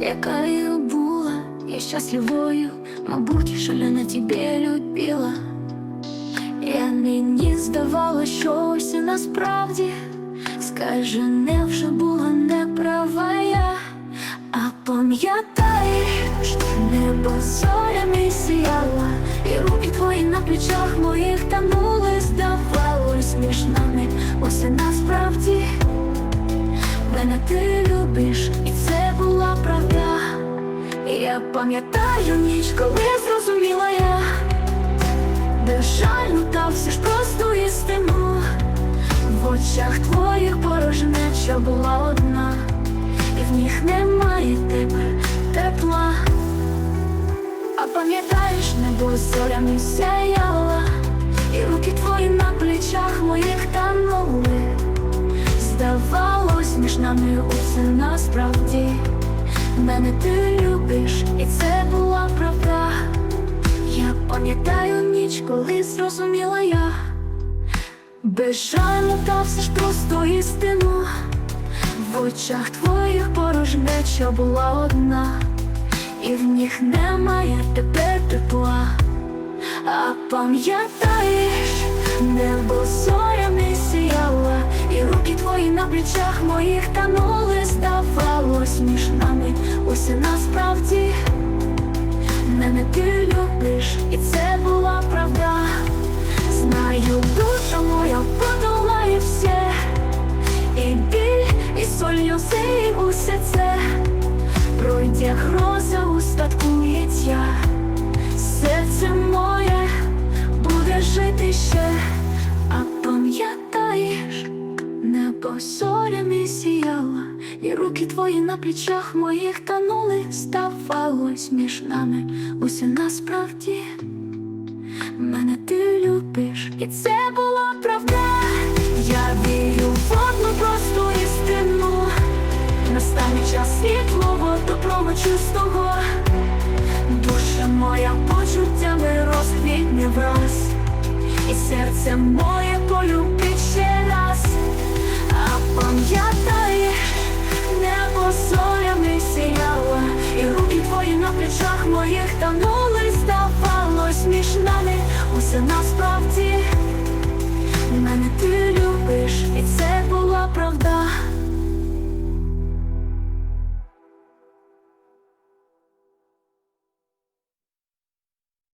яка я була, я щасливою, мабуть, шалено тебе любила. Я нині здавала, що ось і насправді. Скаже, не вже була неправа я, а пам'ятаєш, небо зорями сіяла, і руки твої на плечах моїх танули, здавалось між нами усе насправді. Мене ти любиш, пам'ятаю ніч, коли зрозуміла я. Безжально та все ж просто істину В очах твоїх порожнеча була одна, і в них немає тепер тепла. А пам'ятаєш, небо зорями сяяла, і руки твої на плечах моїх танули. Здавалось, між нами усе насправді мене ти любиш, і це була правда. Я пам'ятаю ніч, коли зрозуміла я. Безжально та все ж просто істину. В очах твоїх порожнеча була одна, і в них немає тепер тепла. А пам'ятаєш, небо зорями сіяла, і руки твої на плечах моїх танули, усе насправді мене ти любиш, і це була правда. Знаю, душа моя подолає все, і біль, і соль, і усе це пройде гроза у спадку. Серце моє буде жити ще, а пам'ятаєш, небо зорями сіяла, і руки твої на плечах моїх танули, ставалось між нами усе насправді. Мене ти любиш, і це була правда. Я вірю в одну просту істину. Настане час світлого, доброго чистого. Душа моя почуттями розквітне враз, і серце моє полюбить ще раз. А пам'ятаєш, моїх танули, здавалось між нами. Усе насправді